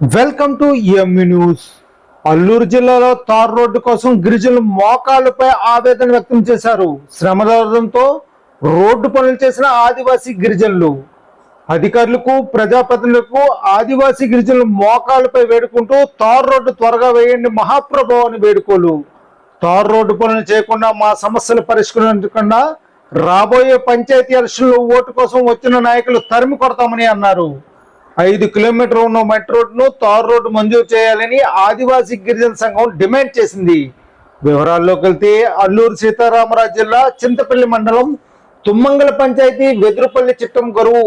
Welcome to ME news. Alluru జిల్లాలో tar road కోసం గిరిజనులు మోకాళ్ళపై ఆవేదన వ్యక్తం చేశారు. శ్రమదార్థంతో రోడ్డు పనులు చేసిన ఆదివాసీ గిరిజనులు. అధికారులకు ప్రజాప్రతినిధులకు ఆదివాసీ గిరిజనులు మోకాళ్ళపై వేడుకుంటూ తార్ రోడ్డు త్వరగా వేయండి మహాప్రభావాన్ని వేడుకోలు. తార్ రోడ్డు పనులు చేయకుండా మా సమస్యలు పరిష్కరించకుండా రాబోయే పంచాయతీ ఎలక్షన్లో ఓటు కోసం వచ్చిన నాయకులు తరిమి కొడతామని అన్నారు. ఐదు కిలోమీటర్ ఉన్న మెట్రో రోడ్ను తార్ రోడ్డు మంజూరు చేయాలని ఆదివాసీ గిరిజన సంఘం డిమాండ్ చేసింది. వివరాల్లోకి వెళ్తే అల్లూరు సీతారామరాజు జిల్లా చింతపల్లి మండలం తుమ్మంగల పంచాయతీ వెదురుపల్లి చిట్టం గరువు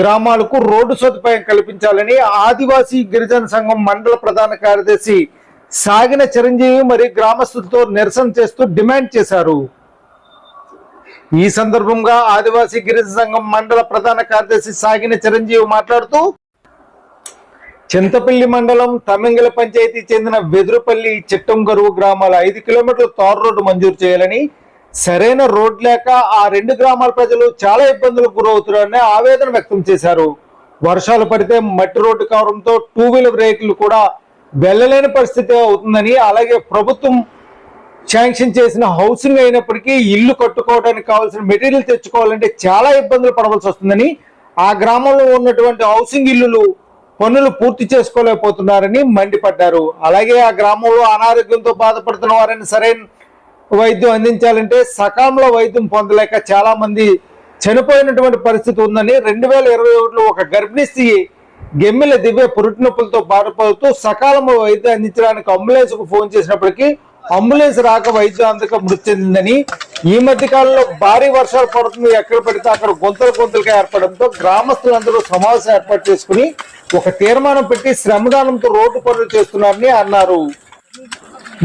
గ్రామాలకు రోడ్డు సదుపాయం కల్పించాలని ఆదివాసీ గిరిజన సంఘం మండల ప్రధాన కార్యదర్శి సాగిన చిరంజీవి మరియు గ్రామస్తులతో నిరసన చేస్తూ డిమాండ్ చేశారు. ఈ సందర్భంగా ఆదివాసీ గిరిజన సంఘం మండల ప్రధాన కార్యదర్శి సాగిన చిరంజీవి మాట్లాడుతూ చింతపల్లి మండలం తమింగల పంచాయతీ చెందిన వెదురుపల్లి చిట్టంగరువు గ్రామాల ఐదు కిలోమీటర్ల తారు రోడ్డు మంజూరు చేయాలని సరైన రోడ్ లేక ఆ రెండు గ్రామాల ప్రజలు చాలా ఇబ్బందులకు గురవుతున్నారని ఆవేదన వ్యక్తం చేశారు. వర్షాలు పడితే మట్టి రోడ్డు కావడంతో టూ వీలర్ వెహికల్ కూడా వెళ్ళలేని పరిస్థితి అవుతుందని అలాగే ప్రభుత్వం శాంక్షన్ చేసిన హౌసింగ్ అయినప్పటికీ ఇల్లు కట్టుకోవడానికి కావాల్సిన మెటీరియల్ తెచ్చుకోవాలంటే చాలా ఇబ్బందులు పడవలసి వస్తుందని ఆ గ్రామంలో ఉన్నటువంటి హౌసింగ్ ఇల్లులు పనులు పూర్తి చేసుకోలేకపోతున్నారని మండిపడ్డారు. అలాగే ఆ గ్రామంలో అనారోగ్యంతో బాధపడుతున్న వారిని సరైన వైద్యం అందించాలంటే సకాలంలో వైద్యం పొందలేక చాలా మంది చనిపోయినటువంటి పరిస్థితి ఉందని రెండు వేల ఇరవై ఒకటిలో ఒక గర్భిణీ స్త్రీ గెమ్మెల దివ్య పురుటి నొప్పులతో బాధపడుతూ సకాలంలో వైద్యం అందించడానికి అంబులెన్స్కు ఫోన్ చేసినప్పటికీ అంబులెన్స్ రాక వైద్యం అందక మృతి చెందిందని ఈ మధ్య కాలంలో భారీ వర్షాలు పడుతుంది ఎక్కడ పడితే అక్కడ గొంతులు గొంతులుగా ఏర్పడంతో గ్రామస్తులందరూ సమావేశం ఏర్పాటు చేసుకుని ఒక తీర్మానం పెట్టి శ్రమదానంతో రోడ్డు పనులు చేస్తున్నారని అన్నారు.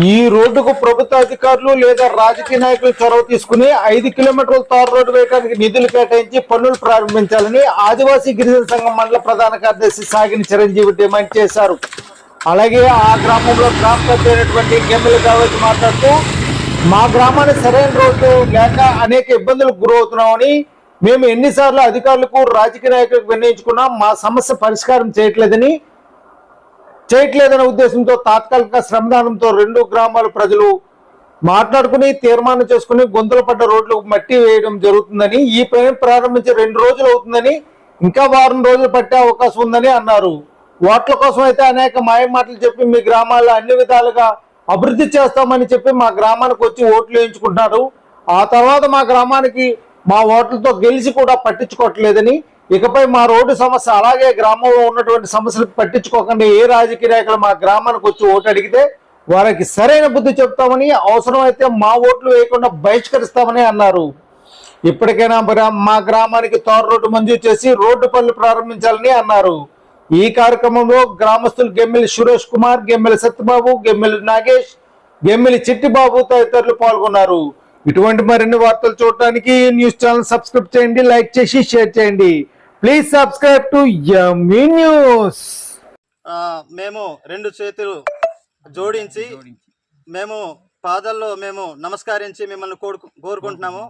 ఈ రోడ్డుకు ప్రభుత్వ అధికారులు లేదా రాజకీయ నాయకులు చొరవ తీసుకుని ఐదు కిలోమీటర్ల తారు రోడ్డు వేయడానికి నిధులు కేటాయించి పనులు ప్రారంభించాలని ఆదివాసీ గిరిజన సంఘం మండల ప్రధాన కార్యదర్శి సాగిన చిరంజీవి డిమాండ్ చేశారు. అలాగే ఆ గ్రామంలో గ్రామ పెద్ద అయినటువంటి గెమ్మెల కావచ్చు మాట్లాడుతూ మా గ్రామానికి సరైన రోడ్డు లేక అనేక ఇబ్బందులకు గురవుతున్నామని మేము ఎన్నిసార్లు అధికారులకు రాజకీయ నాయకులకు విన్నయించుకున్నా మా సమస్య పరిష్కారం చేయట్లేదని చేయట్లేదనే ఉద్దేశంతో తాత్కాలిక శ్రమదానంతో రెండు గ్రామాల ప్రజలు మాట్లాడుకుని తీర్మానం చేసుకుని గొంతులు పడ్డ రోడ్లు మట్టి వేయడం జరుగుతుందని ఈ పని ప్రారంభించి రెండు రోజులు అవుతుందని ఇంకా వారం రోజులు పట్టే అవకాశం ఉందని అన్నారు. ఓట్ల కోసం అయితే అనేక మాయ మాటలు చెప్పి మీ గ్రామాల్లో అన్ని విధాలుగా అభివృద్ధి చేస్తామని చెప్పి మా గ్రామానికి వచ్చి ఓట్లు వేయించుకుంటున్నారు. ఆ తర్వాత మా గ్రామానికి మా ఓట్లతో గెలిచి కూడా పట్టించుకోవట్లేదని ఇకపై మా రోడ్డు సమస్య అలాగే గ్రామంలో ఉన్నటువంటి సమస్యలు పట్టించుకోకుండా. ఏ రాజకీయ నాయకులు మా గ్రామానికి వచ్చి ఓటు అడిగితే వారికి సరైన బుద్ధి చెప్తామని అవసరమైతే మా ఓట్లు వేయకుండా బహిష్కరిస్తామని అన్నారు. ఇప్పటికైనా మా గ్రామానికి తారు రోడ్డు మంజూరు చేసి రోడ్డు పనులు ప్రారంభించాలని అన్నారు. ఈ కార్యక్రమంలో గ్రామస్తులు గెమ్మెలి సురేష్ కుమార్ గెమ్మెలి సత్యబాబు గెమ్మెలి నాగేష్ గెమ్మెలి చిట్టిబాబు తదితరులు పాల్గొన్నారు. ఇటువంటి మరిన్ని వార్తలు చూడటానికి న్యూస్ ఛానల్ సబ్స్క్రైబ్ చేయండి లైక్ చేసి షేర్ చేయండి. Please subscribe to ME news. మేము రెండు చేతులు జోడించి మేము పాదల్లో మేము నమస్కరించి మిమ్మల్ని కోరుకు కోరుకుంటున్నాము.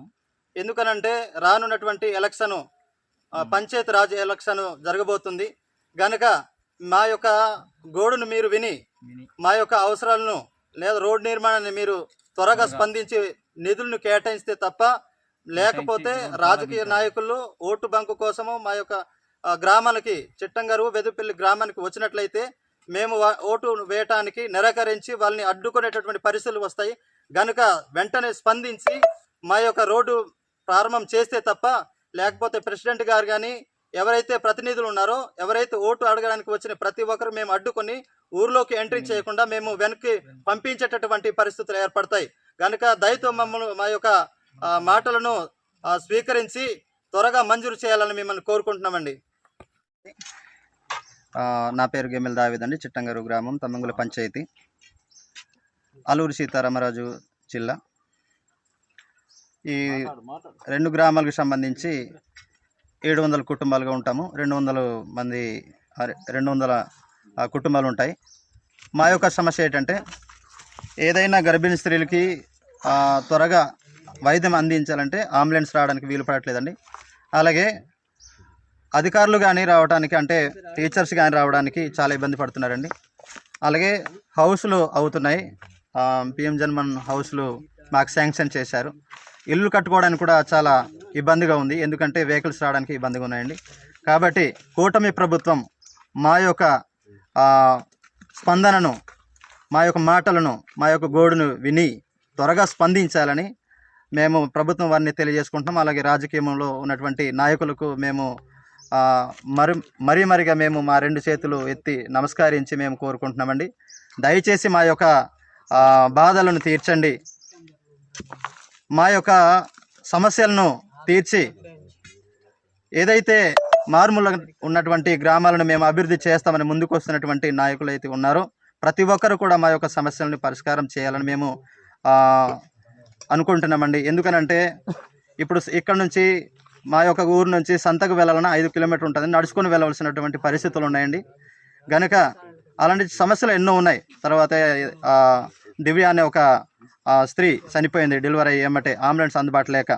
ఎందుకనంటే రానున్నటువంటి ఎలక్షన్ పంచాయతీ రాజ్ ఎలక్షన్ జరగబోతుంది. గనుక మా యొక్క గోడును మీరు విని మా యొక్క అవసరాలను లేదా రోడ్ నిర్మాణాన్ని మీరు త్వరగా స్పందించి నిధులను కేటాయిస్తే తప్ప లేకపోతే రాజకీయ నాయకులు ఓటు బంకు కోసము మా యొక్క గ్రామాలకి చిట్టంగారు వెదుపల్లి గ్రామానికి వచ్చినట్లయితే మేము ఓటు వేయటానికి నిరాకరించి వాళ్ళని అడ్డుకునేటటువంటి పరిస్థితులు వస్తాయి. గనుక వెంటనే స్పందించి మా యొక్క రోడ్డు ప్రారంభం చేస్తే తప్ప లేకపోతే ప్రెసిడెంట్ గారు కానీ ఎవరైతే ప్రతినిధులు ఉన్నారో ఎవరైతే ఓటు అడగడానికి వచ్చిన ప్రతి ఒక్కరు మేము అడ్డుకొని ఊర్లోకి ఎంట్రీ చేయకుండా మేము వెనక్కి పంపించేటటువంటి పరిస్థితులు ఏర్పడతాయి. కనుక దయతో మమ్మల్ని మా యొక్క మాటలను స్వీకరించి త్వరగా మంజూరు చేయాలని మిమ్మల్ని కోరుకుంటున్నామండి. నా పేరు గెమెల్ దావిద్ అండి చిట్టంగారు గ్రామం తమ్మంగుల పంచాయతీ అల్లూరు సీతారామరాజు జిల్లా. ఈ రెండు గ్రామాలకు సంబంధించి ఏడు వందల కుటుంబాలుగా ఉంటాము. రెండు వందల మంది రెండు వందల కుటుంబాలు ఉంటాయి. మా యొక్క సమస్య ఏంటంటే ఏదైనా గర్భిణీ స్త్రీలకి త్వరగా వైద్యం అందించాలంటే అంబులెన్స్ రావడానికి వీలు పడట్లేదండి. అలాగే అధికారులు కానీ రావడానికి అంటే టీచర్స్ కానీ రావడానికి చాలా ఇబ్బంది పడుతున్నారండి. అలాగే హౌస్లు అవుతున్నాయి. పిఎం జన్మన్ హౌస్లు మాకు శాంక్షన్ చేశారు. ఇల్లు కట్టుకోవడానికి కూడా చాలా ఇబ్బందిగా ఉంది. ఎందుకంటే వెహికల్స్ రావడానికి ఇబ్బందిగా ఉన్నాయండి. కాబట్టి కూటమి ప్రభుత్వం మా యొక్క స్పందనను మా యొక్క మాటలను మా యొక్క గోడును విని త్వరగా స్పందించాలని మేము ప్రభుత్వం వారిని తెలియజేసుకుంటున్నాం. అలాగే రాజకీయంలో ఉన్నటువంటి నాయకులకు మేము మరి మరీ మరిగా మేము మా రెండు చేతులు ఎత్తి నమస్కరించి మేము కోరుకుంటున్నామండి. దయచేసి మా యొక్క బాధలను తీర్చండి. మా యొక్క సమస్యలను తీర్చి ఏదైతే మారుమూల ఉన్నటువంటి గ్రామాలను మేము అభివృద్ధి చేస్తామని ముందుకు వస్తున్నటువంటి నాయకులు అయితే ఉన్నారో ప్రతి ఒక్కరు కూడా మా యొక్క సమస్యలను పరిష్కారం చేయాలని మేము అనుకుంటున్నామండి. ఎందుకనంటే ఇప్పుడు ఇక్కడ నుంచి మా యొక్క ఊరు నుంచి సంతకు వెళ్ళాలన్నా ఐదు కిలోమీటర్ ఉంటుంది. నడుచుకొని వెళ్ళవలసినటువంటి పరిస్థితులు ఉన్నాయండి. గనుక అలాంటి సమస్యలు ఎన్నో ఉన్నాయి. తర్వాత దివ్య అనే ఒక స్త్రీ చనిపోయింది. డెలివరీ అయ్యేమంటే అంబులెన్స్ అందుబాటు లేక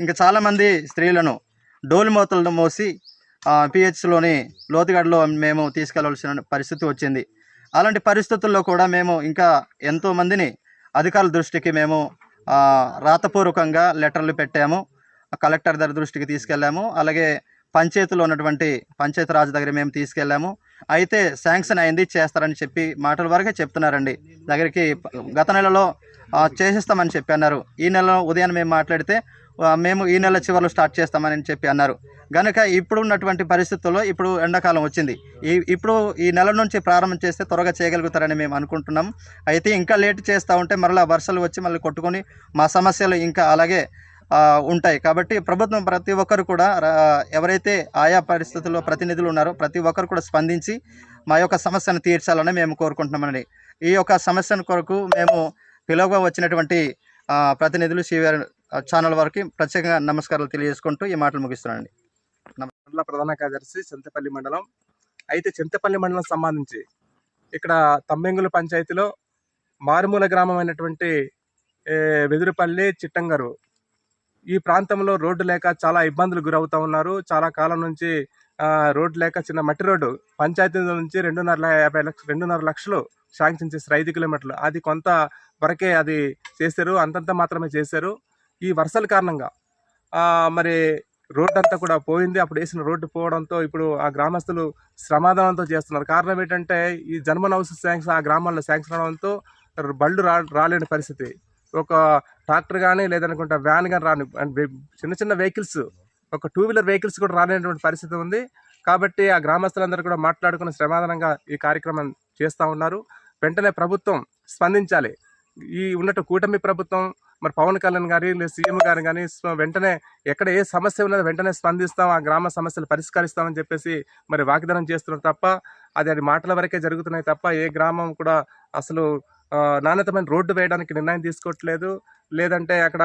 ఇంకా చాలామంది స్త్రీలను డోలు మూతలను మోసి పిహెచ్లోని లోతుగడలో మేము తీసుకెళ్ళవలసిన పరిస్థితి వచ్చింది. అలాంటి పరిస్థితుల్లో కూడా మేము ఇంకా ఎంతోమందిని అధికారుల దృష్టికి మేము రాతపూర్వకంగా లెటర్లు పెట్టాము. కలెక్టర్ దగ్గర దృష్టికి తీసుకెళ్ళాము. అలాగే పంచాయతీలో ఉన్నటువంటి పంచాయతీ రాజు దగ్గర మేము తీసుకెళ్ళాము. అయితే శాంక్షన్ అయింది చేస్తారని చెప్పి మాటల వరకే చెప్తున్నారండి. దగ్గరికి గత నెలలో చేసిస్తామని చేసేస్తామని చెప్పి అన్నారు. ఈ నెలలో ఉదయం మేము మాట్లాడితే మేము ఈ నెల చివరిలో స్టార్ట్ చేస్తామని చెప్పి అన్నారు. కనుక ఇప్పుడు ఉన్నటువంటి పరిస్థితుల్లో ఇప్పుడు ఎండాకాలం వచ్చింది. ఈ ఇప్పుడు ఈ నెల నుంచి ప్రారంభం చేస్తే త్వరగా చేయగలుగుతారని మేము అనుకుంటున్నాం. అయితే ఇంకా లేట్ చేస్తూ ఉంటే మరలా వర్షాలు వచ్చి మళ్ళీ కొట్టుకొని మా సమస్యలు ఇంకా అలాగే ఉంటాయి. కాబట్టి ప్రభుత్వం ప్రతి ఒక్కరు కూడా ఎవరైతే ఆయా పరిస్థితుల్లో ప్రతినిధులు ఉన్నారో ప్రతి ఒక్కరు కూడా స్పందించి మా యొక్క సమస్యను తీర్చాలని మేము కోరుకుంటున్నామండి. ఈ యొక్క సమస్యను కొరకు మేము పిలువగా వచ్చినటువంటి ప్రతినిధులు సివిఆర్ ఛానల్ వారికి ప్రత్యేకంగా నమస్కారాలు తెలియజేసుకుంటూ ఈ మాటలు ముగిస్తున్నానండి. మండల ప్రధాన కార్యదర్శి చింతపల్లి మండలం. అయితే చింతపల్లి మండలం సంబంధించి ఇక్కడ తమ్మెంగుల పంచాయతీలో మారుమూల గ్రామం అయినటువంటి వెదురుపల్లి చిట్టంగరు ఈ ప్రాంతంలో రోడ్డు లేక చాలా ఇబ్బందులు గురవుతూ ఉన్నారు. చాలా కాలం నుంచి రోడ్డు లేక చిన్న మట్టి రోడ్డు పంచాయతీ నుంచి రెండున్నర యాభై లక్షలు రెండున్నర లక్షలు శాంక్షన్ చేశారు ఐదు కిలోమీటర్లు. అది కొంత వరకే అది చేశారు. అంతంత మాత్రమే చేశారు. ఈ వర్షాల కారణంగా మరి రోడ్డు అంతా కూడా పోయింది. అప్పుడు వేసిన రోడ్డు పోవడంతో ఇప్పుడు ఆ గ్రామస్తులు శ్రమాధానంతో చేస్తున్నారు. కారణం ఏంటంటే ఈ జన్మన్ హౌస్ శాంక్షన్ ఆ గ్రామాల్లో శాంక్షన్ అవడంతో బళ్ళు రా రాలేని పరిస్థితి. ఒక ట్రాక్టర్ కానీ లేదనుకుంటే వ్యాన్ కానీ రాని చిన్న చిన్న వెహికల్స్ ఒక టూ వీలర్ వెహికల్స్ కూడా రాలేనటువంటి పరిస్థితి ఉంది. కాబట్టి ఆ గ్రామస్తులందరూ కూడా మాట్లాడుకుని శ్రమాధానంగా ఈ కార్యక్రమం చేస్తూ ఉన్నారు. వెంటనే ప్రభుత్వం స్పందించాలి. ఈ ఉన్నట్టు కూటమి ప్రభుత్వం మరి పవన్ కళ్యాణ్ గారి లేదా సీఎం గారు కానీ వెంటనే ఎక్కడ ఏ సమస్య ఉన్నదో వెంటనే స్పందిస్తాం ఆ గ్రామ సమస్యలు పరిష్కరిస్తామని చెప్పేసి మరి వాగ్దానం చేస్తున్నారు తప్ప అది అది మాటల వరకే జరుగుతున్నాయి తప్ప ఏ గ్రామం కూడా అసలు నాణ్యతమైన రోడ్డు వేయడానికి నిర్ణయం తీసుకోవట్లేదు. లేదంటే అక్కడ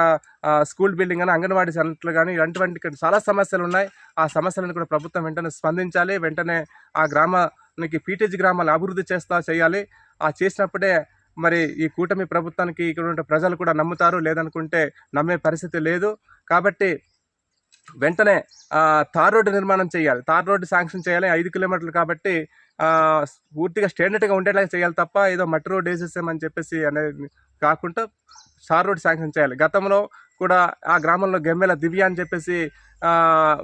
స్కూల్ బిల్డింగ్ కానీ అంగన్వాడీ సెంటర్లు కానీ ఇలాంటివంటి చాలా సమస్యలు ఉన్నాయి. ఆ సమస్యలను కూడా ప్రభుత్వం వెంటనే స్పందించాలి. వెంటనే ఆ గ్రామానికి పీటేజీ గ్రామాలు అభివృద్ధి చేస్తా చేయాలి. ఆ చేసినప్పుడే మరి ఈ కూటమి ప్రభుత్వానికి ఇక్కడ ఉంటే ప్రజలు కూడా నమ్ముతారు లేదనుకుంటే నమ్మే పరిస్థితి లేదు. కాబట్టి వెంటనే తార్ రోడ్డు నిర్మాణం చేయాలి. తార్ రోడ్డు శాంక్షన్ చేయాలి ఐదు కిలోమీటర్లు కాబట్టి పూర్తిగా స్టాండర్డ్గా ఉండేలాగా చేయాలి తప్ప ఏదో మట్టి రోడ్ వేసేసామని చెప్పేసి అనేది కాకుండా తార్ రోడ్ శాంక్షన్ చేయాలి. గతంలో కూడా ఆ గ్రామంలో గెమ్మెల దివ్య అని చెప్పేసి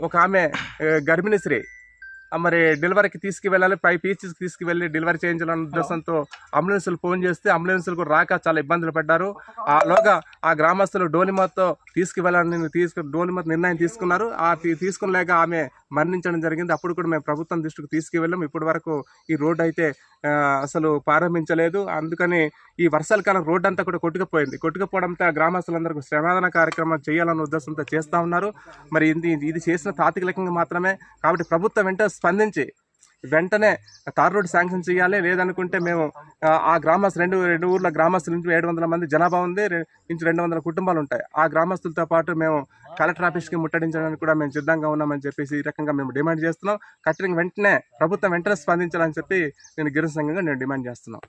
ఒక ఆమె ఆ, గర్భిణీ స్త్రీ మరి డెలివరీకి తీసుకువెళ్ళాలి పై పీచెస్కి తీసుకువెళ్ళి డెలివరీ చేయించాలన్న ఉద్దేశంతో అంబులెన్సులు ఫోన్ చేస్తే అంబులెన్సులు కూడా రాక చాలా ఇబ్బందులు పడ్డారు. ఆలోగా ఆ గ్రామస్తులు డోలిమతో తీసుకువెళ్ళాలని తీసుకు డోలిమత నిర్ణయం తీసుకున్నారు. ఆ తీ- తీసుకునలేక ఆమె మరణించడం జరిగింది. అప్పుడు కూడా మేము ప్రభుత్వం దృష్టికి తీసుకువెళ్ళాం. ఇప్పటి వరకు ఈ రోడ్డు అయితే అసలు ప్రారంభించలేదు. అందుకని ఈ వర్షాల కాలం రోడ్డు అంతా కూడా కొట్టుకుపోయింది. కొట్టుకుపోవడంతో గ్రామస్తులందరికీ శ్రమాదన కార్యక్రమం చేయాలన్న ఉద్దేశంతో చేస్తూ ఉన్నారు. మరి ఇది ఇది చేసిన తాత్కాలికంగా మాత్రమే. కాబట్టి ప్రభుత్వం వెంటనే స్పందించి వెంటనే తార్ రోడ్ శాంక్షన్ చేయాలి. లేదనుకుంటే మేము ఆ, ఆ గ్రామస్తులు రెండు రెండు ఊర్ల గ్రామస్తుల నుంచి ఏడు వందల మంది జనాభా ఉంది. నుంచి రెండు వందల కుటుంబాలు ఉంటాయి ఆ గ్రామస్తులతో పాటు మేము కలెక్టర్ ఆఫీస్కి ముట్టడించడానికి కూడా మేము సిద్ధంగా ఉన్నామని చెప్పేసి ఈ రకంగా మేము డిమాండ్ చేస్తున్నాం. కట్టడానికి వెంటనే ప్రభుత్వం వెంటనే స్పందించాలని చెప్పి నేను గిరిజన సంఘంగా నేను డిమాండ్ చేస్తున్నాను